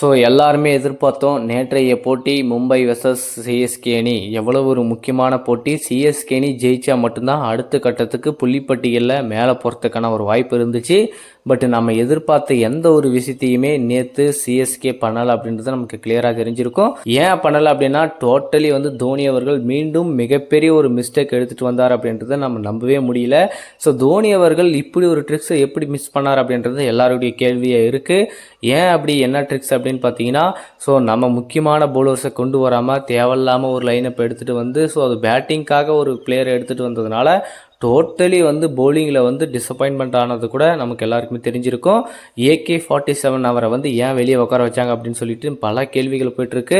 So எல்லாருமே எதிர்பார்த்தோம் நேற்றைய போட்டி மும்பை வெர்சஸ் சிஎஸ்கே அணி. எவ்வளவு ஒரு முக்கியமான போட்டி. சிஎஸ்கே அணி ஜெயிச்சா மட்டும்தான் அடுத்த கட்டத்துக்கு புள்ளிப்பட்டியலில் மேலே போகிறதுக்கான ஒரு வாய்ப்பு இருந்துச்சு. பட் நம்ம எதிர்பார்த்த எந்த ஒரு விஷயத்தையுமே நேற்று சிஎஸ்கே பண்ணலை அப்படின்றது நமக்கு கிளியராக தெரிஞ்சிருக்கும். ஏன் பண்ணலை அப்படின்னா டோட்டலி வந்து தோனி அவர்கள் மீண்டும் மிகப்பெரிய ஒரு மிஸ்டேக் எடுத்துகிட்டு வந்தார் அப்படின்றத நம்ம நம்பவே முடியல. ஸோ தோனி அவர்கள் இப்படி ஒரு ட்ரிக்ஸை எப்படி மிஸ் பண்ணார் அப்படின்றது எல்லாருடைய கேள்வியாக இருக்குது ஏன் அப்படி என்ன ட்ரிக்ஸ் அப்படின்னு பார்த்தீங்கன்னா ஸோ நம்ம முக்கியமான பவுலர்ஸை கொண்டு வராமல் தேவையில்லாமல் ஒரு லைனப் எடுத்துகிட்டு வந்து ஸோ அது பேட்டிங்காக ஒரு பிளேயரை எடுத்துகிட்டு வந்ததுனால டோட்டலி வந்து போலிங்கில் வந்து டிசப்பாயின்மெண்ட் ஆனது கூட நமக்கு எல்லாருக்குமே தெரிஞ்சிருக்கும். ஏகே ஃபார்ட்டி செவன் அவரை வந்து ஏன் வெளியே உட்கார வச்சாங்க அப்படின்னு சொல்லிட்டு பல கேள்விகள் போயிட்டுருக்கு.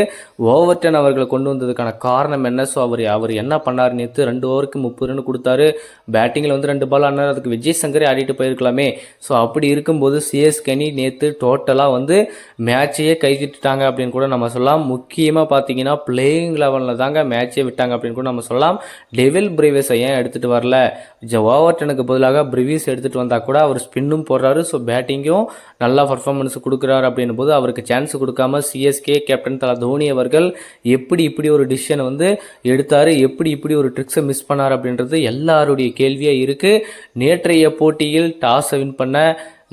ஓவர்டன் அவர்களை கொண்டு வந்ததுக்கான காரணம் என்ன? ஸோ அவர் அவர் என்ன பண்ணார்? நேற்று ரெண்டு ஓவருக்கு முப்பது ரன் கொடுத்தாரு. பேட்டிங்கில் வந்து ரெண்டு பால் ஆனார். அதுக்கு விஜய் சங்கரே ஆடிட்டு போயிருக்கலாமே. ஸோ அப்படி இருக்கும்போது சிஎஸ்கே அணி நேற்று டோட்டலாக வந்து மேட்சையே கைதிட்டுட்டாங்க அப்படின்னு கூட நம்ம சொல்லலாம். முக்கியமாக பார்த்தீங்கன்னா பிளேயிங் லெவலில் தாங்க மேட்சே விட்டாங்க அப்படின்னு கூட நம்ம சொல்லலாம். டெவில் பிரேவஸை ஏன் எடுத்துகிட்டு வரல? ஓவர்டனுக்கு பதிலாக பிரிவிஸ் எடுத்துகிட்டு வந்தால் கூட அவர் ஸ்பின்னும் போடுறாரு. ஸோ பேட்டிங்கும் நல்லா பர்ஃபார்மன்ஸ் கொடுக்குறாரு அப்படின்னும் போது அவருக்கு சான்ஸ் கொடுக்காம சிஎஸ்கே கேப்டன் தலா தோனி அவர்கள் எப்படி இப்படி ஒரு டிசிஷனை வந்து எடுத்தார் எப்படி இப்படி ஒரு ட்ரிக்ஸை மிஸ் பண்ணார் அப்படின்றது எல்லாருடைய கேள்வியாக இருக்குது நேற்றைய போட்டியில் டாஸை வின் பண்ண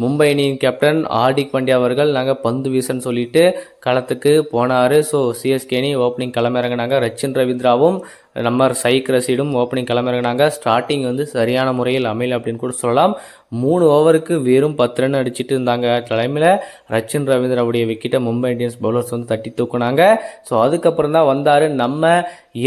மும்பை அணியின் கேப்டன் ஹார்திக் பாண்டியா அவர்கள் நாங்கள் பந்து வீசன்னு சொல்லிட்டு களத்துக்கு போனார். ஸோ சிஎஸ்கே அணி ஓப்பனிங் களமிறங்கினாங்க. ரச்சின் ரவீந்திராவும் நம்ம சைக் ரசீடும் ஓப்பனிங் கிளம்பிறங்கினாங்க ஸ்டார்டிங் வந்து சரியான முறையில் அமையல அப்படின்னு கூட சொல்லலாம். மூணு ஓவருக்கு வெறும் பத்து ரன் அடிச்சுட்டு இருந்தாங்க. தலைமையில் ரச்சின் ரவீந்திராவுடைய விக்கெட்டை மும்பை இந்தியன்ஸ் பவுலர்ஸ் வந்து தட்டி தூக்குனாங்க. ஸோ அதுக்கப்புறம் தான் வந்தார் நம்ம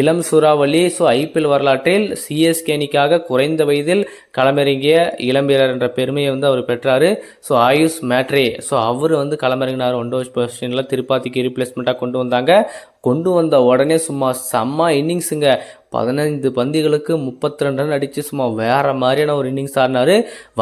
இளம் சூறாவளி. ஸோ ஐபிஎல் வரலாற்றில் சிஎஸ்கே அணிக்காக குறைந்த வயதில் களமிறங்கிய இளம் வீரர் என்ற பெருமையை வந்து அவர் பெற்றார். ஸோ ஆயுஷ் மேட்ரே. ஸோ அவர் வந்து களமிறங்கினார். ஒன்டோஸ் பொசிஷனில் திருப்பாத்திக்கு ரீப்ளேஸ்மெண்ட்டாக கொண்டு வந்தாங்க. கொண்டு வந்த உடனே சும்மா செம்ம இன்னிங்ஸுங்க பதினைந்து பந்திகளுக்கு முப்பத்தி ரெண்டு ரன் அடித்து சும்மா வேறு மாதிரியான ஒரு இன்னிங்ஸ் ஆடினார்.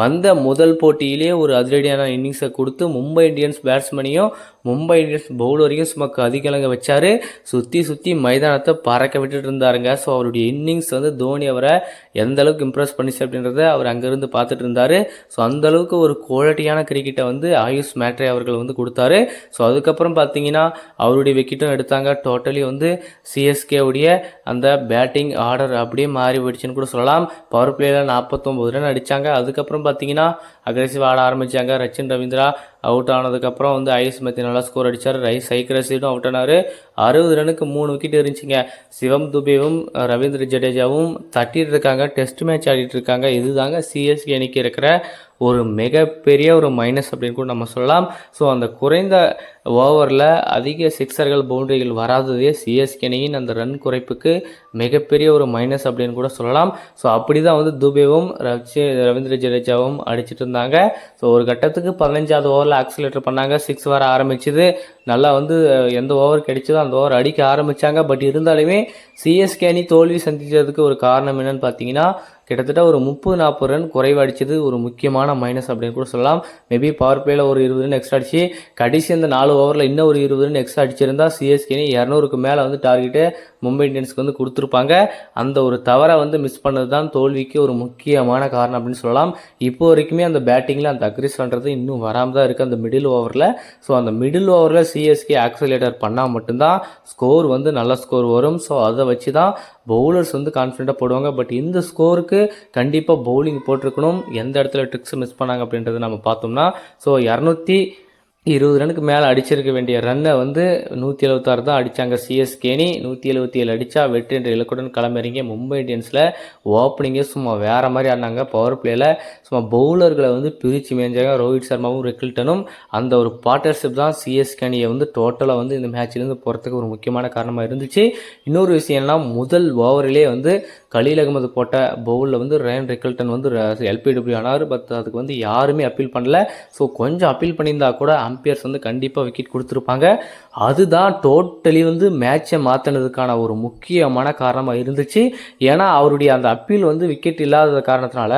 வந்த முதல் போட்டியிலேயே ஒரு அதிரடியான இன்னிங்ஸை கொடுத்து மும்பை இந்தியன்ஸ் பேட்ஸ்மேனையும் மும்பை இந்தியன்ஸ் பவுலரையும் சும்மா கதிகலங்க வச்சார். சுற்றி சுற்றி மைதானத்தை பறக்க விட்டுட்டு இருந்தாருங்க. ஸோ அவருடைய இன்னிங்ஸ் வந்து தோனி அவரை எந்த அளவுக்கு இம்ப்ரெஸ் பண்ணிச்சு அப்படின்றத அவர் அங்கேருந்து பார்த்துட்டு இருந்தார். ஸோ அந்தளவுக்கு ஒரு குவாலிட்டியான கிரிக்கெட்டை வந்து ஆயுஷ் மேட்ரே அவர்கள் வந்து கொடுத்தாரு. ஸோ அதுக்கப்புறம் பார்த்தீங்கன்னா அவருடைய விக்கெட்டும் எடுத்தாங்க. டோட்டலி வந்து சிஎஸ்கேவுடைய அந்த பேட்டிங் ஆர்டர் அப்படியே மாறி போயிடுச்சுன்னு கூட சொல்லலாம். பவர் பிளேயில் நாற்பத்தொம்பது ரன் அடித்தாங்க அதுக்கப்புறம் பார்த்தீங்கன்னா அக்ரெசிவ் ஆட ஆரம்பித்தாங்க ரச்சின் ரவீந்திரா. அவுட் ஆனதுக்கப்புறம் வந்து ஐஸ் மெத்தி நல்லா ஸ்கோர் அடித்தார் ரைஸ் சைக் ரசீடும் அவுட் ஆனார். அறுபது ரனுக்கு மூணு விக்கெட் இருந்துச்சுங்க. சிவம் துபேவும் ரவீந்திர ஜடேஜாவும் தட்டிட்டு இருக்காங்க. டெஸ்ட் மேட்ச் ஆடிட்டு இருக்காங்க. இதுதாங்க சிஎஸ்கே அணிக்கு இருக்கிற ஒரு மிகப்பெரிய ஒரு மைனஸ் அப்படின்னு கூட நம்ம சொல்லலாம். ஸோ அந்த குறைந்த ஓவரில் அதிக சிக்ஸர்கள் பவுண்டரிகள் வராததே சிஎஸ்கே அணியின் அந்த ரன் குறைப்புக்கு மிகப்பெரிய ஒரு மைனஸ் அப்படின்னு கூட சொல்லலாம். ஸோ அப்படி தான் வந்து துபேவும் ரச்சி ரவீந்திர ஜடேஜாவும் அடிச்சிட்டு இருந்தாங்க. ஸோ ஒரு கட்டத்துக்கு பதினஞ்சாவது ஓவரில் ஆக்சிலேட்டர் பண்ணாங்க. சிக்ஸ் வர ஆரம்பிச்சுது. நல்லா வந்து எந்த ஓவர் கிடைச்சதோ அந்த ஓவர் அடிக்க ஆரம்பித்தாங்க பட் இருந்தாலுமே சிஎஸ்கே அணி தோல்வி சந்தித்ததுக்கு ஒரு காரணம் என்னன்னு பார்த்தீங்கன்னா கிட்டத்தட்ட ஒரு முப்பது நாற்பது ரன் குறைவு அடிச்சது ஒரு முக்கியமான மைனஸ் அப்படின்னு கூட சொல்லலாம். மேபி பவர் பிளேயில் ஒரு இருபது ரன் எக்ஸ்ட்ரா அடிச்சு கடைசி அந்த நாலு ஓவரில் இன்னும் ஒரு இருபது ரன் எக்ஸ்ட்ரா அடிச்சிருந்தா சிஎஸ்கேனி இரநூறுக்கு மேலே வந்து டார்கெட்டு மும்பை இந்தியன்ஸ்க்கு வந்து கொடுத்துருப்பாங்க. அந்த ஒரு தவறை வந்து மிஸ் பண்ணது தான் தோல்விக்கு ஒரு முக்கியமான காரணம் அப்படின்னு சொல்லலாம். இப்போ வரைக்குமே அந்த பேட்டிங்கில் அந்த அக்ரிஸ்ன்றது இன்னும் வராமல் தான் இருக்குது அந்த மிடில் ஓவரில் ஸோ அந்த மிடில் ஓவரில் சிஎஸ்கே ஆக்சலேட்டர் பண்ணால் மட்டும்தான் ஸ்கோர் வந்து நல்ல ஸ்கோர் வரும். ஸோ அதை வச்சு தான் பவுலர்ஸ் வந்து கான்ஃபிடென்ட்டாக போடுவாங்க. பட் இந்த ஸ்கோருக்கு கண்டிப்பாக பவுலிங் போட்டிருக்கணும். எந்த இடத்துல ட்ரிக்ஸ் மிஸ் பண்ணாங்க அப்படின்றத நம்ம பார்த்தோம்னா ஸோ இரநூத்தி இருபது ரனுக்கு மேலே அடிச்சிருக்க வேண்டிய ரன்னை வந்து நூற்றி எழுபத்தாறு தான் அடித்தாங்க சிஎஸ்கேனி நூற்றி எழுபத்தி ஏழு அடித்தா வெற்றி என்ற இலக்குடன் கிளம்பிறங்க மும்பை இந்தியன்ஸில் ஓப்பனிங்கே சும்மா வேறு மாதிரி ஆடினாங்க. பவர் பிளேயில் சும்மா பவுலர்களை வந்து பிரித்து மேய்ஞ்சாங்க ரோஹித் சர்மாவும் ரெக்கில்டனும். அந்த ஒரு பார்ட்னர்ஷிப் தான் சிஎஸ்கேனியை வந்து டோட்டலாக வந்து இந்த மேட்ச்லேருந்து போகிறதுக்கு ஒரு முக்கியமான காரணமாக இருந்துச்சு. இன்னொரு விஷயம் என்னன்னா முதல் ஓவரிலே வந்து கலீல் அகமது போட்ட பவுலில் வந்து ரயன் ரெக்கில்டன் வந்து எல்பிடபிள்யூ ஆனார். பட் அதுக்கு வந்து யாருமே அப்பீல் பண்ணல. ஸோ கொஞ்சம் அப்பீல் பண்ணியிருந்தா கூட அம்பையர்ஸ் வந்து கண்டிப்பாக விக்கெட் கொடுத்துருப்பாங்க. அதுதான் டோட்டலி வந்து மேட்சை மாற்றினதுக்கான ஒரு முக்கியமான காரணமாக இருந்துச்சு. ஏன்னா அவருடைய அந்த அப்பீல் வந்து விக்கெட் இல்லாத காரணத்தினால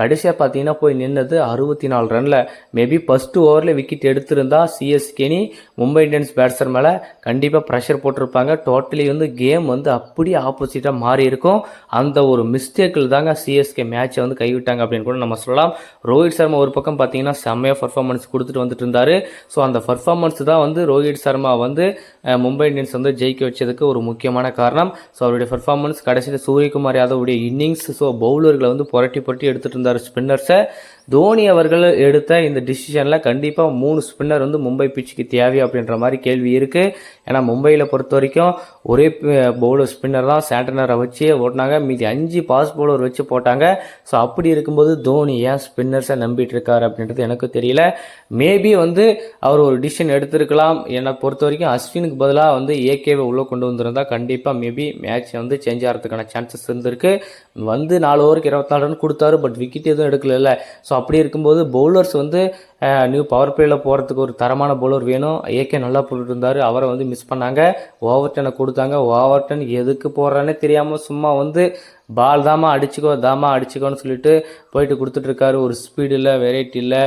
கடைசியாக பார்த்தீங்கன்னா போய் நின்னது அறுபத்தி நாலு ரனில் மேபி ஃபஸ்ட்டு ஓவரில் விக்கெட் எடுத்திருந்தா சிஎஸ்கேனி மும்பை இந்தியன்ஸ் பேட்ஸர் மேலே கண்டிப்பாக ப்ரெஷர் போட்டிருப்பாங்க. டோட்டலி வந்து கேம் வந்து அப்படியே ஆப்போசிட்டாக மாறி இருக்கும். அந்த ஒரு மிஸ்டேக்கில் தாங்க சிஎஸ்கே மேட்சை வந்து கைவிட்டாங்க அப்படின்னு கூட நம்ம சொல்லலாம். ரோஹித் சர்மா ஒரு பக்கம் பார்த்தீங்கன்னா செம்மையாக பர்ஃபார்மன்ஸ் கொடுத்துட்டு வந்துட்டு இருந்தார். ஸோ அந்த பர்ஃபார்மன்ஸ் தான் வந்து ரோஹித் சர்மா வந்து மும்பை இந்தியன்ஸ் வந்து ஜெயிக்க வச்சதுக்கு ஒரு முக்கியமான காரணம். ஸோ அவருடைய பர்ஃபார்மன்ஸ் கடைசியில் சூரியகுமார் யாதவுடைய இன்னிங்ஸ் ஸோ பவுலர்களை வந்து புரட்டி புரட்டி எடுத்துகிட்டு இருந்தார் ஸ்பின்னர்ஸை தோனி அவர்கள் எடுத்த இந்த டிசிஷனில் கண்டிப்பாக மூணு ஸ்பின்னர் வந்து மும்பை பிச்சுக்கு தேவை அப்படின்ற மாதிரி கேள்வி இருக்குது ஏன்னா மும்பையில் பொறுத்த வரைக்கும் ஒரே பவுலர் ஸ்பின்னர் தான் சேண்டனரை வச்சு ஓட்டினாங்க. மீதி அஞ்சு பாஸ் பவுலர் வச்சு போட்டாங்க. ஸோ அப்படி இருக்கும்போது தோனி ஏன் ஸ்பின்னர்ஸை நம்பிட்டு இருக்காரு அப்படின்றது எனக்கு தெரியல. மேபி வந்து அவர் ஒரு டிசிஷன் எடுத்திருக்கலாம். என்னை பொறுத்த வரைக்கும் அஸ்வினுக்கு பதிலாக வந்து ஏகேவை உள்ளே கொண்டு வந்திருந்தால் கண்டிப்பாக மேபி மேட்ச் வந்து சேஞ்ச் ஆகிறதுக்கான சான்சஸ் இருந்திருக்கு. வந்து நாலு ஓவருக்கு இருபத்தாலு ரன் கொடுத்தாரு. பட் விக்கெட் எதுவும் எடுக்கல ஸோ அப்படி இருக்கும்போது பவுலர்ஸ் வந்து நியூ பவர் பிளேயில் போகிறதுக்கு ஒரு தரமான பவுலர் வேணும். ஏகே நல்லா போட்டுட்டு இருந்தார். அவரை வந்து மிஸ் பண்ணாங்க. ஓவர்டனை கொடுத்தாங்க. ஓவர்டன் எதுக்கு போடுறானே தெரியாமல் சும்மா வந்து பால் தாமா அடிச்சுக்கோ தாமா அடிச்சுக்கோன்னு சொல்லிட்டு போயிட்டு கொடுத்துட்ருக்காரு. ஒரு ஸ்பீடு இல்லை வெரைட்டி இல்லை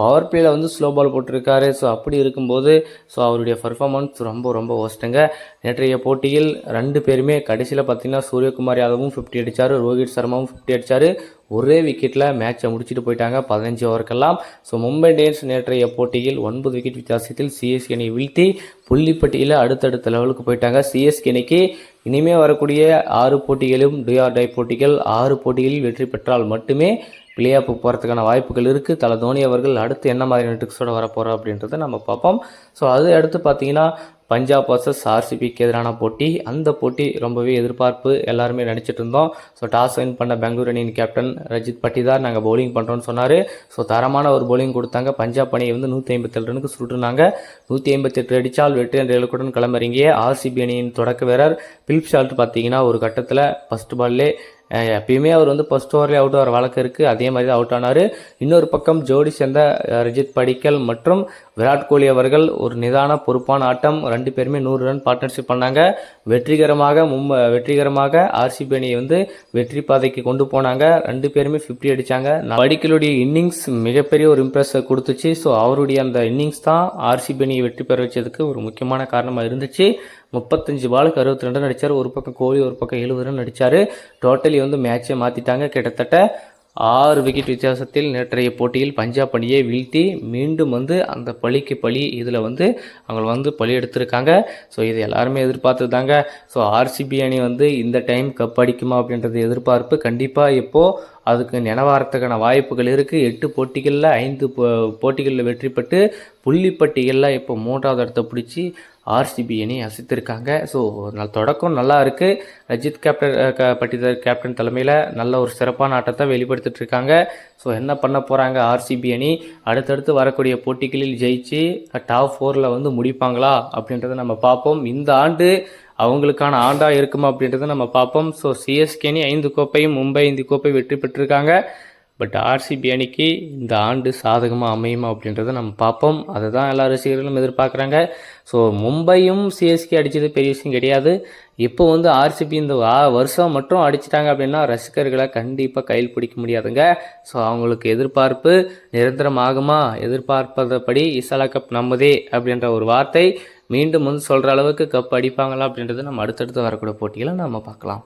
பவர் பிளேயில் வந்து ஸ்லோ பால் போட்டிருக்காரு. ஸோ அப்படி இருக்கும்போது ஸோ அவருடைய பர்ஃபார்மன்ஸ் ரொம்ப ரொம்ப ஒஸ்ட்டுங்க நேற்றைய போட்டியில் ரெண்டு பேருமே கடைசியில் பார்த்தீங்கன்னா சூரியகுமார் யாதவும் ஃபிஃப்டி அடித்தார் ரோஹித் சர்மாவும் ஃபிஃப்டி அடித்தார் ஒரே விக்கெட்டில் மேட்சை முடிச்சுட்டு போயிட்டாங்க பதினஞ்சு ஓவருக்கெல்லாம் ஸோ மும்பை இந்தியன்ஸ் நேற்றைய போட்டியில் ஒன்பது விக்கெட் வித்தியாசத்தில் சிஎஸ்கே அணியை வீழ்த்தி புள்ளிப்பட்டியில் அடுத்தடுத்த லெவலுக்கு போயிட்டாங்க. சிஎஸ்கே அணிக்கு இனிமே வரக்கூடிய ஆறு போட்டிகளும் டிஆர் டை போட்டிகள் ஆறு போட்டிகளில் வெற்றி பெற்றால் மட்டுமே பிளே ஆஃப் போகிறதுக்கான வாய்ப்புகள் இருக்குது தலை தோனி அவர்கள் அடுத்து என்ன மாதிரியான ட்ரிக்ஸோட வர போகிறோம் அப்படின்றத நம்ம பார்ப்போம். ஸோ அது அடுத்து பார்த்தீங்கன்னா பஞ்சாப் வர்சஸ் ஆர்சிபிக்கு எதிரான போட்டி. அந்த போட்டி ரொம்பவே எதிர்பார்ப்பு எல்லாருமே நினச்சிட்டு இருந்தோம். ஸோ டாஸ் வின் பண்ண பெங்களூர் அணியின் கேப்டன் ரஜித் பட்டிதார் நாங்கள் பவுலிங் பண்ணுறோன்னு சொன்னார். ஸோ தரமான ஒரு பவுலிங் கொடுத்தாங்க. பஞ்சாப் அணியை வந்து நூற்றி ஐம்பத்தெட்டு ரனுக்கு சுட்டுருந்தாங்க நூற்றி ஐம்பத்தெட்டு அடித்தால் வெற்றி என்ற இலக்குடன் களமிறங்கிய ஆர்சிபி அணியின் தொடக்க வீரர் பிலிப் ஷால்ட் பார்த்தீங்கன்னா ஒரு கட்டத்தில் ஃபஸ்ட் பால்லே எப்பயுமே அவர் வந்து ஃபர்ஸ்ட் ஓவர்லேயே அவுட் ஆகிற வழக்கு இருக்குது அதே மாதிரி தான் அவுட் ஆனார். இன்னொரு பக்கம் ஜோடி சேர்ந்த ரஜித் படிக்கல் மற்றும் விராட் கோலி அவர்கள் ஒரு நிதான பொறுப்பான ஆட்டம். ரெண்டு பேருமே நூறு ரன் பார்ட்னர்ஷிப் பண்ணாங்க. வெற்றிகரமாக மும்ப வெற்றிகரமாக ஆர்சிபி அணியை வந்து வெற்றி பாதைக்கு கொண்டு போனாங்க. ரெண்டு பேருமே ஃபிஃப்டி அடித்தாங்க படிக்கலுடைய இன்னிங்ஸ் மிகப்பெரிய ஒரு இம்ப்ரெஸ் கொடுத்துச்சு. ஸோ அவருடைய அந்த இன்னிங்ஸ் தான் ஆர்சிபி அணியை வெற்றி பெற வச்சதுக்கு ஒரு முக்கியமான காரணமாக இருந்துச்சு. முப்பத்தஞ்சு பாலுக்கு அறுபத்தி ரெண்டு ரன் அடித்தார் ஒரு பக்கம் கோலி ஒரு பக்கம் எழுபது ரன் அடித்தார் டோட்டலி வந்து மேட்சை மாற்றிட்டாங்க கிட்டத்தட்ட ஆறு விக்கெட் வித்தியாசத்தில் நேற்றைய போட்டியில் பஞ்சாப் அணியை வீழ்த்தி மீண்டும் வந்து அந்த பழிக்கு பழி இதில் வந்து அவங்க வந்து பழி எடுத்திருக்காங்க. ஸோ இது எல்லாருமே எதிர்பார்த்து தாங்க ஸோ ஆர்சிபி அணி வந்து இந்த டைம் கப் அடிக்குமா அப்படின்றது எதிர்பார்ப்பு. கண்டிப்பாக இப்போது அதுக்கு நினைவாரத்துக்கான வாய்ப்புகள் இருக்குது எட்டு போட்டிகளில் ஐந்து போ- போட்டிகளில் வெற்றி பெற்று புள்ளிப்பட்டிகளில் இப்போ மூன்றாவது இடத்த பிடிச்சி ஆர்சிபி அணி அசைத்திருக்காங்க. ஸோ நல் தொடக்கம் நல்லா இருக்குது ரஜித் கேப்டன் பட்டிதர் க- பட்டிதார் கேப்டன் தலைமையில் நல்ல ஒரு சிறப்பான ஆட்டத்தை வெளிப்படுத்திட்டுருக்காங்க ஸோ என்ன பண்ண போகிறாங்க ஆர்சிபி அணி? அடுத்தடுத்து வரக்கூடிய போட்டிகளில் ஜெயிச்சு டாப் ஃபோரில் வந்து முடிப்பாங்களா? அப்படின்றத நம்ம பார்ப்போம் இந்த ஆண்டு அவங்களுக்கான ஆண்டாக இருக்குமா அப்படின்றத நம்ம பார்ப்போம் ஸோ சிஎஸ்கே அணி ஐந்து கோப்பையும் மும்பை ஐந்து கோப்பை வெற்றி பெற்றிருக்காங்க. பட் ஆர்சிபி அணிக்கு இந்த ஆண்டு சாதகமாக அமையுமா அப்படின்றத நம்ம பார்ப்போம். அதை தான் எல்லா ரசிகர்களும் எதிர்பார்க்குறாங்க. ஸோ மும்பையும் சிஎஸ்கே அடித்தது பெரிய விஷயம் கிடையாது. இப்போ வந்து ஆர்சிபி இந்த வா- வருஷம் மட்டும் அடிச்சிட்டாங்க அப்படின்னா ரசிகர்களை கண்டிப்பாக கையில் பிடிக்க முடியாதுங்க. ஸோ அவங்களுக்கு எதிர்பார்ப்பு நிரந்தரமாகுமா? எதிர்பார்ப்பதபடி இசலா கப் நம்மதே அப்படின்ற ஒரு வார்த்தை மீண்டும் வந்து சொல்கிற அளவுக்கு கப் அடிப்பாங்களா அப்படின்றத நம்ம அடுத்தடுத்து வரக்கூடிய போட்டிகளை நம்ம பார்க்கலாம்.